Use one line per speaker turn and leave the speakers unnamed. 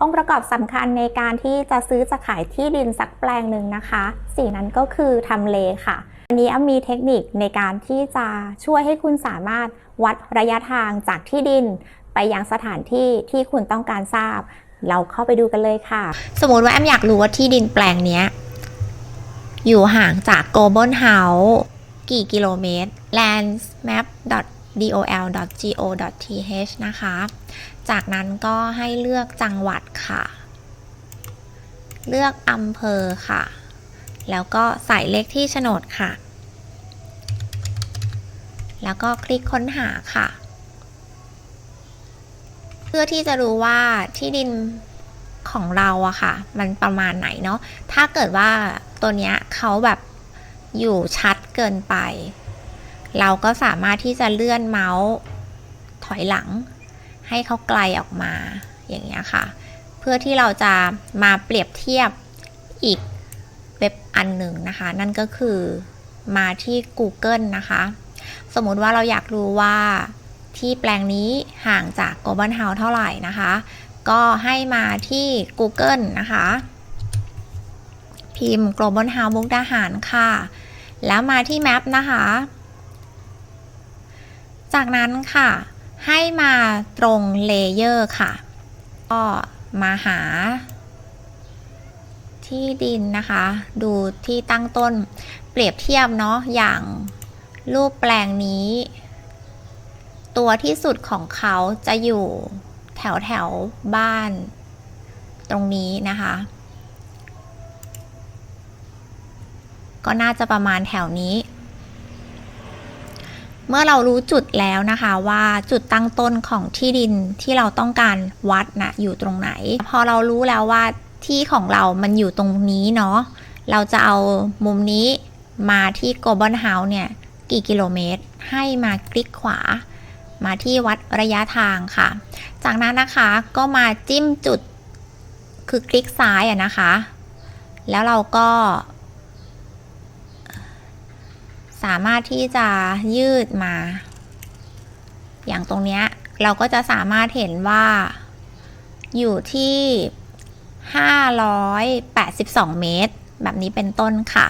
องค์ประกอบสำคัญในการที่จะซื้อจะขายที่ดินสักแปลงหนึ่งนะคะสิ่งนั้นก็คือทำเลค่ะอันนี้อ้ำมีเทคนิคในการที่จะช่วยให้คุณสามารถวัดระยะทางจากที่ดิน ไปยังสถานที่ที่คุณต้องการทราบ เราเข้าไปดูกันเลยค่ะ
สมมติว่าแอมอยากรู้ว่าที่ดินแปลงนี้อยู่ห่างจาก Global House กี่กิโลเมตร DOL.GO.TH นะคะ จากนั้นก็ให้เลือกจังหวัดค่ะ เลือกอำเภอค่ะ แล้วก็ใส่เลขที่โฉนดค่ะ แล้วก็คลิกค้นหาค่ะ เพื่อที่จะรู้ว่าที่ดินของเราอะค่ะ มันประมาณไหนเนาะ ถ้าเกิดว่าตัวเนี้ยเขาแบบอยู่ชัดเกินไป เราก็สามารถที่จะเลื่อนเมาส์ถอยหลัง ให้เขาไกลออกมาอย่างเงี้ยค่ะ เพื่อที่เราจะมาเปรียบเทียบอีกเว็บอันหนึ่งนะคะ นั่นก็คือมาที่ Google นะคะ สมมุติว่าเราอยากรู้ว่าที่แปลงนี้ห่างจาก Global House เท่าไหร่นะคะ ก็ให้มาที่ Google นะคะ พิมพ์ Global House มุกดาหารค่ะ แล้วมาที่ Map นะคะ จากนั้นค่ะ ให้มาตรงเลเยอร์ค่ะ ก็มาหา ที่ดินนะคะ ดูที่ตั้งต้นเปรียบเทียบเนาะอย่างรูปแปลงนี้ ตัวที่สุดของเขาจะอยู่แถวแถวบ้าน ตรงนี้นะคะ ก็น่าจะประมาณแถวนี้ เมื่อเรารู้จุดแล้วนะคะว่าจุดตั้งต้นของที่ดินที่เราต้องการวัดนะอยู่ตรงไหน พอเรารู้แล้วว่าที่ของเรามันอยู่ตรงนี้เนาะเราจะเอามุมนี้มาที่ Global House เนี่ยกี่กิโลเมตร ให้มาคลิกขวา มาที่วัดระยะทางค่ะ จากนั้นนะคะก็มาจิ้มจุดคือคลิกซ้ายอะนะคะ แล้วเราก็ สามารถที่จะยืดมา อย่างตรงเนี้ยเราก็จะสามารถเห็นว่าอยู่ที่ 582 เมตร แบบนี้เป็นต้นค่ะ